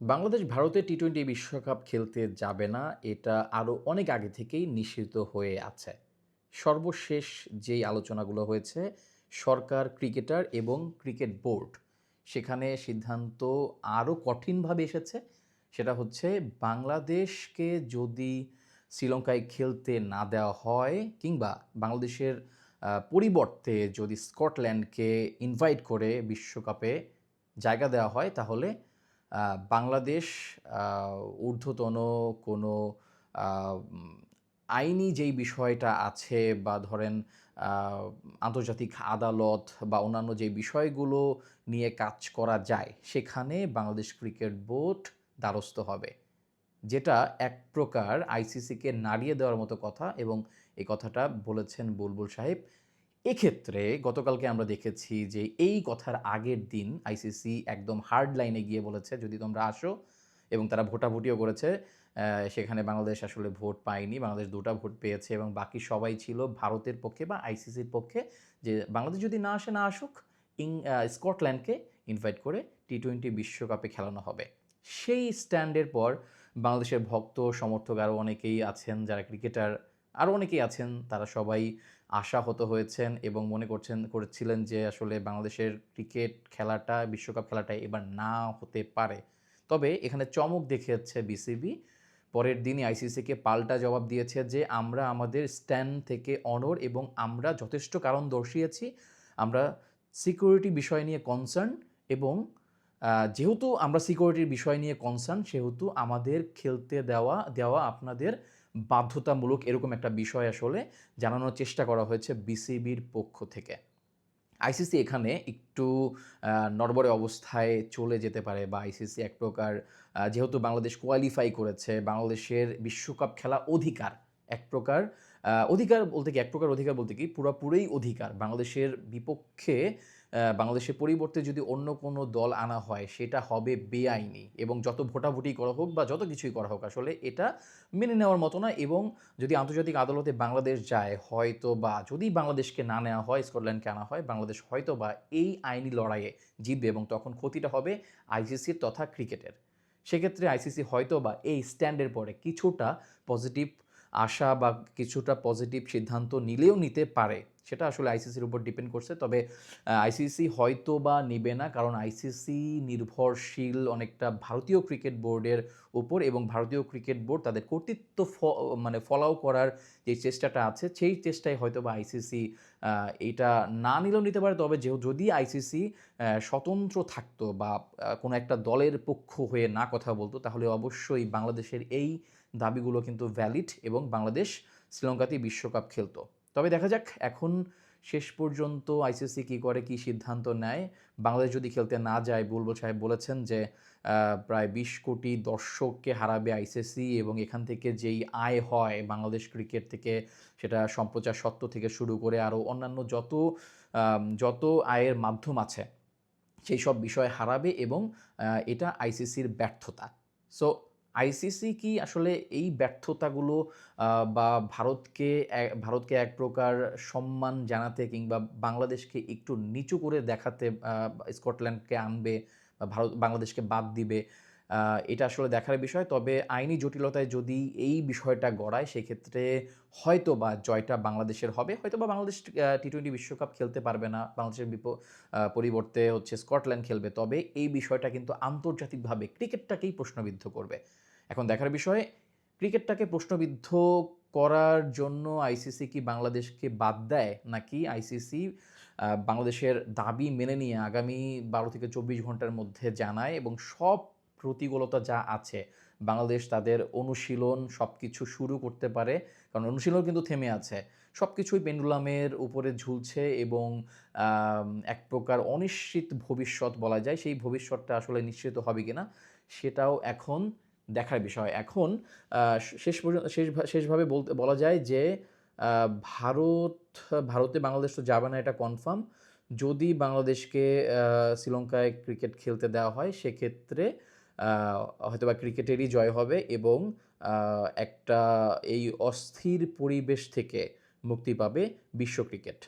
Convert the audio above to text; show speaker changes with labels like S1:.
S1: বাংলাদেশ ভারতে T twenty বিশ্বকাপ খেলতে যাবে না, এটা আরও অনেক আগে থেকেই নিশ্চিত হয়ে আছে। সর্বশেষ যেই আলোচনাগুলো হয়েছে, সরকার, ক্রিকেটার এবং ক্রিকেট বোর্ড, সেখানে সিদ্ধান্ত আরও কঠিনভাবে এসেছে। সেটা হচ্ছে বাংলাদেশকে যদি শ্রীলঙ্কায় খেলতে না দেওয়া হয় কিংবা বাংলাদেশের পরিবর্তে যদি স্কটল্যান্ডকে ইনভাইট করে বিশ্বকাপে জায়গা দেওয়া হয়, তাহলে বাংলাদেশ ঊর্ধ্বতন কোনো আইনি যেই বিষয়টা আছে বা ধরেন আন্তর্জাতিক আদালত বা অন্যান্য যে বিষয়গুলো নিয়ে কাজ করা যায়, সেখানে বাংলাদেশ ক্রিকেট বোর্ড দ্বারস্থ হবে। যেটা এক প্রকার আইসিসিকে নাড়িয়ে দেওয়ার মতো কথা এবং এই কথাটা বলেছেন বুলবুল সাহেব। এক্ষেত্রে গতকালকে আমরা দেখেছি যে এই কথার আগের দিন আইসিসি একদম হার্ড লাইনে গিয়ে বলেছে, যদি তোমরা আসো, এবং তারা ভোটাভুটিও করেছে। সেখানে বাংলাদেশ আসলে ভোট পায়নি, বাংলাদেশ দুটা ভোট পেয়েছে এবং বাকি সবাই ছিল ভারতের পক্ষে বা আইসিসির পক্ষে। যে বাংলাদেশ যদি না আসে, না আসুক, ইং স্কটল্যান্ডকে ইনভাইট করে টি টোয়েন্টি বিশ্বকাপে খেলানো হবে। সেই স্ট্যান্ডের পর বাংলাদেশের ভক্ত, সমর্থক আরও অনেকেই আছেন, যারা ক্রিকেটার আরও অনেকেই আছেন, তারা সবাই আশাহত হয়েছেন এবং মনে করছেন, করেছিলেন যে আসলে বাংলাদেশের ক্রিকেট খেলাটা, বিশ্বকাপ খেলাটা এবার না হতে পারে। তবে এখানে চমক দেখিয়েছে বিসিবি। পরের দিনই আইসিসিকে পাল্টা জবাব দিয়েছে যে, আমরা আমাদের স্ট্যান্ড থেকে অনর এবং আমরা যথেষ্ট কারণ দর্শিয়েছি আমরা সিকিউরিটি বিষয় নিয়ে কনসার্ন এবং যেহেতু আমরা সিকিউরিটির বিষয় নিয়ে কনসার্ন, সেহেতু আমাদের খেলতে দেওয়া দেওয়া আপনাদের বাধ্যতামূলক এরকম একটা বিষয় আসলে জানানোর চেষ্টা করা হয়েছে বিসিবির পক্ষ থেকে। আইসিসি এখানে একটু নড়বড়ে অবস্থায় চলে যেতে পারে বা আইসিসি এক প্রকার যেহেতু বাংলাদেশ কোয়ালিফাই করেছে, বাংলাদেশের বিশ্বকাপ খেলা অধিকার এক প্রকার অধিকার বলতে কি, এক প্রকার অধিকার বলতে কি, পুরোপুরি অধিকার বাংলাদেশের বিপক্ষে আহ, বাংলাদেশের পরিবর্তে যদি অন্য কোনো দল আনা হয় সেটা হবে বেআইনি। এবং যত ভোটাভুটি করা হোক বা যত কিছুই করা হোক আসলে এটা মেনে নেওয়ার মতো না। এবং যদি আন্তর্জাতিক আদালতে বাংলাদেশ যায় হয়তো বা যদি বাংলাদেশকে না নেওয়া হয় স্কটল্যান্ডকে আনা হয় বাংলাদেশ হয়তো বা এই আইনি লড়াইয়ে জিতবে এবং তখন ক্ষতিটা হবে আইসিসির তথা ক্রিকেটের। সেক্ষেত্রে আইসিসি হয়তো বা এই স্ট্যান্ডের পরে কিছুটা পজিটিভ আশা বা কিছুটা পজিটিভ সিদ্ধান্ত নিলেও নিতে পারে। সেটা আসলে আইসিসির উপর ডিপেন্ড করছে। তবে আইসিসি হয়তো বা নিবে না। কারণ আইসিসি নির্ভরশীল অনেকটা ভারতীয় ক্রিকেট বোর্ডের উপর এবং ভারতীয় ক্রিকেট বোর্ড তাদের কর্তৃত্ব মানে ফলাও করার যে চেষ্টাটা আছে, সেই চেষ্টায় হয়তো বা আইসিসি এটা না নিলেও নিতে পারে। তবে যেহেতু যদি আইসিসি স্বতন্ত্র থাকতো বা কোনো একটা দলের পক্ষ হয়ে না কথা বলতো, তাহলে অবশ্যই বাংলাদেশের এই দাবিগুলো কিন্তু ভ্যালিড এবং বাংলাদেশ শ্রীলঙ্কাতেই বিশ্বকাপ খেলতো। তবে দেখা যাক, এখন শেষ পর্যন্ত আইসিসি কী করে, কি সিদ্ধান্ত নেয়? বাংলাদেশ যদি খেলতে না যায় বুলবুল সাহেব বলেছেন যে প্রায় বিশ কোটি দর্শককে হারাবে আইসিসি এবং এখান থেকে যেই আয় হয় বাংলাদেশ ক্রিকেট থেকে, সেটা সম্প্রচার সত্ত্ব থেকে শুরু করে আরও অন্যান্য যত যত আয়ের মাধ্যম আছে, সেই সব বিষয় হারাবে এবং এটা আইসিসির ব্যর্থতা। সো আইসিসি কি আসলে এই ব্যর্থতাগুলো বা ভারতকে ভারতকে এক প্রকার সম্মান জানাতে কিংবা বাংলাদেশকে একটু নিচু করে দেখাতে স্কটল্যান্ডকে আনবে বা ভারত, বাংলাদেশকে বাদ দিবে এটা আসলে দেখার বিষয়। তবে আইনি জটিলতায় যদি এই বিষয়টা গড়ায়, সেক্ষেত্রে হয়তো বা জয়টা বাংলাদেশের হবে। হয়তো বা বাংলাদেশ টি টোয়েন্টি বিশ্বকাপ খেলতে পারবে না। বাংলাদেশের বিপ পরিবর্তে হচ্ছে স্কটল্যান্ড খেলবে। তবে এই বিষয়টা কিন্তু আন্তর্জাতিকভাবে ক্রিকেটটাকেই প্রশ্নবিদ্ধ করবে। এখন দেখার বিষয়, ক্রিকেটটাকে প্রশ্নবিদ্ধ করার জন্য আইসিসি কি বাংলাদেশকে বাদ দেয়? নাকি আইসিসি বাংলাদেশের দাবি মেনে নিয়ে আগামী বারো থেকে চব্বিশ ঘণ্টার মধ্যে জানায় এবং সব প্রতিকূলতা যা আছে। বাংলাদেশ তাদের অনুশীলন সব কিছু শুরু করতে পারে, কারণ অনুশীলন কিন্তু থেমে আছে। সব কিছুই পেন্ডুলামের উপরে ঝুলছে এবং এক প্রকার অনিশ্চিত ভবিষ্যৎ বলা যায়। সেই ভবিষ্যৎটা আসলে নিশ্চিত হবে কিনা সেটাও এখন দেখার বিষয়। এখন শেষ পর্যন্ত, শেষ শেষভাবে বলতে, বলা যায় যে ভারত, ভারতে বাংলাদেশ তো যাবে না, এটা কনফার্ম। যদি বাংলাদেশকে শ্রীলঙ্কায় ক্রিকেট খেলতে দেওয়া হয়, সেক্ষেত্রে হয়তোবা ক্রিকেটেরই জয় হবে এবং একটা এই অস্থির পরিবেশ থেকে মুক্তি পাবে বিশ্ব ক্রিকেট।